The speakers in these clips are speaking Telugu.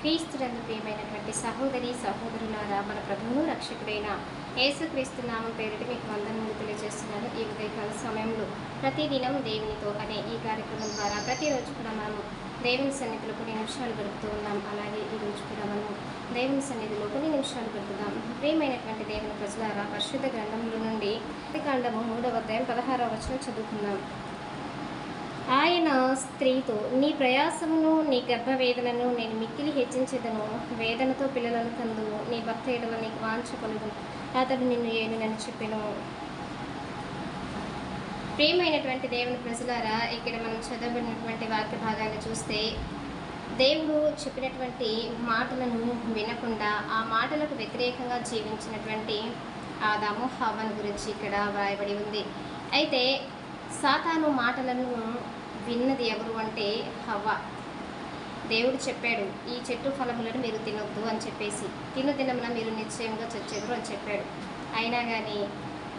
క్రీస్తునందు ప్రియమైనటువంటి సహోదరి సహోదరులారా మన ప్రభువును రక్షకుడైన యేసుక్రీస్తు నామం పేరిట మీకు వందనములు తెలియజేస్తున్నాను. ఈ ఉదయకాల సమయంలో ప్రతిదినం దేవునితో అనే ఈ కార్యక్రమం ద్వారా ప్రతిరోజు కూడా మనము దేవుని సన్నిధిలో కొన్ని నిమిషాలు గడుపుతూ ఉన్నాం. అలాగే ఈ రోజు కూడా మనము దేవుని సన్నిధిలో కొన్ని నిమిషాలు గడుపుదాం. ప్రియమైనటువంటి దేవుని ప్రజలారా పరిశుద్ధ గ్రంథముల నుండి కాండము మూడవ అధ్యాయం పదహారవ వచనం చదువుకుందాం. స్త్రీతో నీ ప్రయాసమును నీ గర్భవేదనను నేను మిక్కిలి హెచ్చించదను. వేదనతో పిల్లలను కందు నీ భర్త ఎడల నీకు వాంచకొనదు అతడు నిన్ను ఏనునని చెప్పెను. ప్రియమైనటువంటి దేవుని ప్రజలారా ఇక్కడ మనం చదవబడినటువంటి వాక్య భాగాన్ని చూస్తే దేవుడు చెప్పినటువంటి మాటలను వినకుండా ఆ మాటలకు వ్యతిరేకంగా జీవించినటువంటి ఆదాము హవన్ గురించి ఇక్కడ వ్రాయబడి ఉంది. అయితే సాతాను మాటలను విన్నది ఎవరు అంటే హవ్వ. దేవుడు చెప్పాడు ఈ చెట్టు ఫలములను మీరు తినొద్దు అని చెప్పేసి. తిన్న దినమున మీరు నిశ్చయంగా చచ్చెదరు అని చెప్పాడు. అయినా కానీ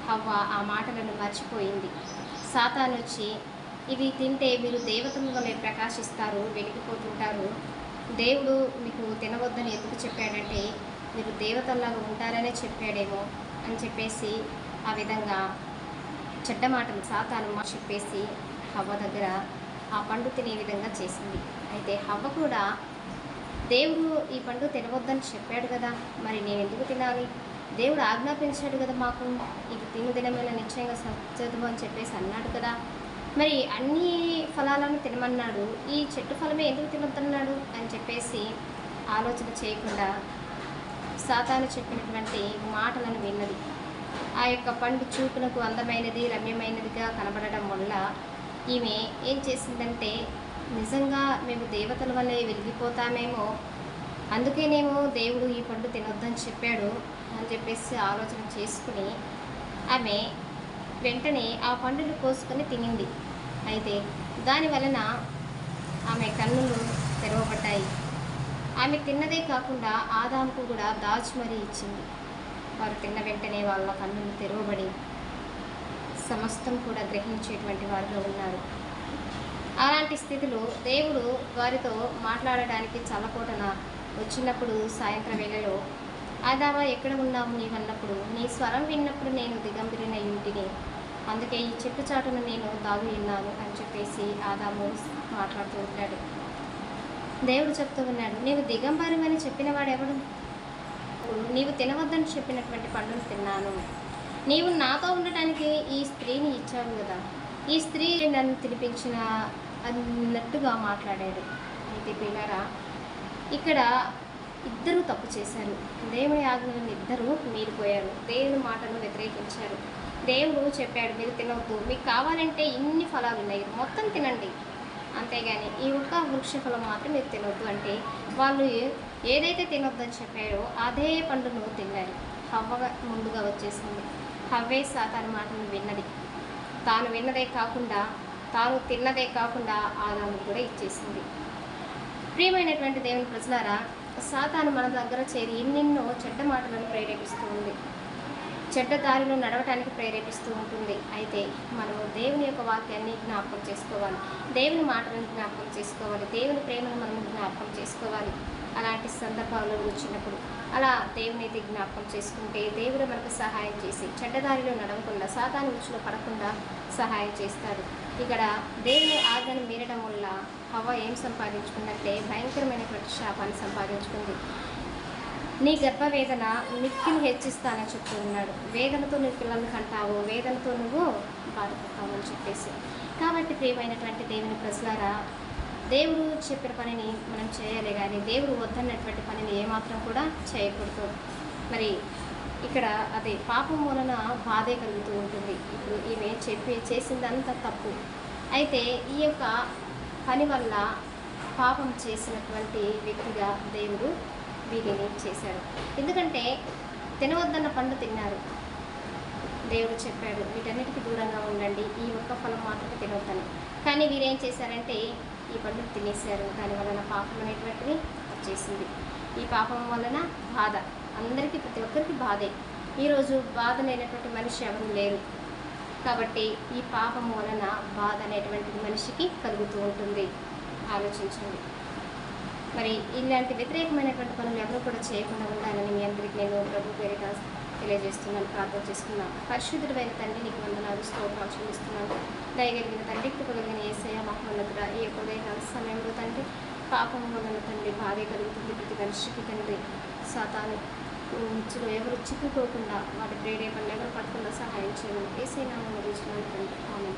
హవ్వ ఆ మాటలను మర్చిపోయింది. సాతాను వచ్చి ఇవి తింటే మీరు దేవతల వలె ప్రకాశిస్తారు వెలిగిపోతుంటారు. దేవుడు మీకు తినవద్దని ఎందుకు చెప్పాడంటే మీరు దేవతల్లాగా ఉంటారనే చెప్పాడేమో అని చెప్పేసి ఆ విధంగా చెడ్డ మాటలు సాతాను మా చెప్పేసి హవ్వ దగ్గర ఆ పండు తినే విధంగా చేసింది. అయితే హవ్వ కూడా దేవుడు ఈ పండు తినవద్దని చెప్పాడు కదా మరి నేను ఎందుకు తినాలి? దేవుడు ఆజ్ఞాపించాడు కదా మాకు ఇది తిను దినమైన నిశ్చయంగా సత్యదు అని చెప్పేసి అన్నాడు కదా. మరి అన్ని ఫలాలను తినమన్నాడు. ఈ చెట్టు ఫలమే ఎందుకు తినొద్దన్నాడు అని చెప్పేసి ఆలోచన చేయకుండా సాతాను చెప్పినటువంటి మాటలను విన్నది. ఆ యొక్క పండు చూపునకు అందమైనది రమ్యమైనదిగా కనబడడం వల్ల ఈమె ఏం చేసిందంటే నిజంగా మేము దేవతల వల్లే వెలిగిపోతామేమో అందుకేనేమో దేవుడు ఈ పండు తినొద్దని చెప్పాడు అని చెప్పేసి ఆలోచన చేసుకుని ఆమె వెంటనే ఆ పండును కోసుకొని తినింది. అయితే దాని వలన ఆమె కన్నులు తెరవబడ్డాయి. ఆమె తిన్నదే కాకుండా ఆదాంకు కూడా దాచి మరీ ఇచ్చింది. వారు తిన్న వెంటనే వాళ్ళ కన్నులు తెరవబడి సమస్తం కూడా గ్రహించేటువంటి వారిలో ఉన్నారు. అలాంటి స్థితిలో దేవుడు వారితో మాట్లాడడానికి చల్లకోటన వచ్చినప్పుడు సాయంత్రం వేళలో ఆదావా ఎక్కడ ఉన్నావు నీవన్నప్పుడు? నీ స్వరం విన్నప్పుడు నేను దిగంబరిన ఇంటిని అందుకే ఈ చెట్టు చాటును నేను దాగి ఉన్నాను అని చెప్పేసి ఆదాము మాట్లాడుతూ ఉంటాడు. దేవుడు చెప్తూ ఉన్నాడు నీవు దిగంబరమని చెప్పిన ఎవడు నీవు తినవద్దని చెప్పినటువంటి పండును తిన్నాను. నీవు నాతో ఉండటానికి ఈ స్త్రీని ఇచ్చావు కదా. ఈ స్త్రీ నన్ను తినిపించిన అన్నట్టుగా మాట్లాడాడు. అయితే పిల్లరా ఇక్కడ ఇద్దరు తప్పు చేశారు. దేవుని ఆజ్ఞలను ఇద్దరు మీరిపోయారు. దేవుని మాటను వ్యతిరేకించారు. దేవుడు చెప్పాడు మీరు తినవద్దు మీకు కావాలంటే ఇన్ని ఫలాలు ఉన్నాయి. మొత్తం తినండి. అంతేగాని ఈ ఒక్క వృక్ష ఫలం మాత్రం మీరు తినొద్దు. అంటే వాళ్ళు ఏదైతే తినొద్దని చెప్పారో అదే పండును తిన్నారు. హవ్వ ముందుగా వచ్చేసింది. హవ్వే సాతాను మాటను విన్నది. తాను విన్నదే కాకుండా తాను తిన్నదే కాకుండా ఆదాము కూడా ఇచ్చేసింది. ప్రియమైనటువంటి దేవుని ప్రజలారా సాతాను మన దగ్గర చేరి ఎన్నెన్నో చెడ్డ మాటలను ప్రేరేపిస్తూ ఉంది. చెడ్డ దారిలో నడవటానికి ప్రేరేపిస్తూ ఉంటుంది. అయితే మనము దేవుని యొక్క వాక్యాన్ని జ్ఞాపకం చేసుకోవాలి. దేవుని మాటలను జ్ఞాపకం చేసుకోవాలి. దేవుని ప్రేమను మనం జ్ఞాపకం చేసుకోవాలి. అలాంటి సందర్భాల్లో వచ్చినప్పుడు అలా దేవుని అయితే జ్ఞాపకం చేసుకుంటే దేవుడు మనకు సహాయం చేసి చెడ్డదారిలో నడవకుండా సాతాను ఉచ్చులో పడకుండా సహాయం చేస్తాడు. ఇక్కడ దేవుని ఆజ్ఞను మీరడం వల్ల హవ ఏం సంపాదించుకుందంటే భయంకరమైనటువంటి శాపాన్ని సంపాదించుకుంది. నీ గర్భవేదన మిక్కిని హెచ్చిస్తానని చెప్తూ ఉన్నాడు. వేదనతో నువ్వు పిల్లల్ని కంటావు వేదనతో నువ్వు బాధపడతావు అని చెప్పేసి. కాబట్టి ప్రియమైనటువంటి దేవుని ప్రజలారా దేవుడు చెప్పిన పనిని మనం చేయాలి కానీ దేవుడు వద్దన్నటువంటి పనిని ఏమాత్రం కూడా చేయకూడదు. మరి ఇక్కడ అదే పాపం వలన బాధే కలుగుతూ ఉంటుంది. ఇప్పుడు ఈమె చెప్పి చేసిందంతా తప్పు. అయితే ఈ యొక్క పని వల్ల పాపం చేసినటువంటి వ్యక్తిగా దేవుడు వీరిని చేశాడు. ఎందుకంటే తినవద్దన్న పండు తిన్నారు. దేవుడు చెప్పాడు వీటన్నిటికీ దూరంగా ఉండండి ఈ ఒక్క ఫలం మాత్రమే తినొద్దని. కానీ వీరేం చేశారంటే ఈ పండు తినేశారు. దాని వలన పాపం అనేటువంటిది వచ్చేసింది. ఈ పాపం వలన బాధ. అందరికీ ప్రతి ఒక్కరికి బాధే. ఈరోజు బాధ లేనటువంటి మనిషి ఎవరు లేరు. కాబట్టి ఈ పాపం వలన బాధ అనేటువంటి మనిషికి కలుగుతూ ఉంటుంది. ఆలోచించండి. మరి ఇలాంటి వ్యతిరేకమైనటువంటి పనులు ఎవరు కూడా చేయకుండా ఉండాలని మీ అందరికీ నేను ప్రభు పేరిట తెలియజేస్తున్నాను ప్రార్థన చేసుకున్నాను. పరిశుద్ధుడైన తండ్రి నీకు వందనాలు స్తోత్రాలు చూపిస్తున్నాను దయగలిగిన తండ్రి కృపగలిగిన ఏసయ మహోన్నతుడ ఈ యొక్క ఉదయకాల సమయంలో తండ్రి పాపం ఉన్న తండ్రి బాధ కలుగుతుంది ప్రతి మనిషికి తండ్రి. సాతాను ఉచ్చులో ఎవరు చిక్కుకోకుండా వాటి ప్రేరేపణలు ఎవరు పడకుండా సహాయం చేయమని ఏసై తండ్రి. ఆమె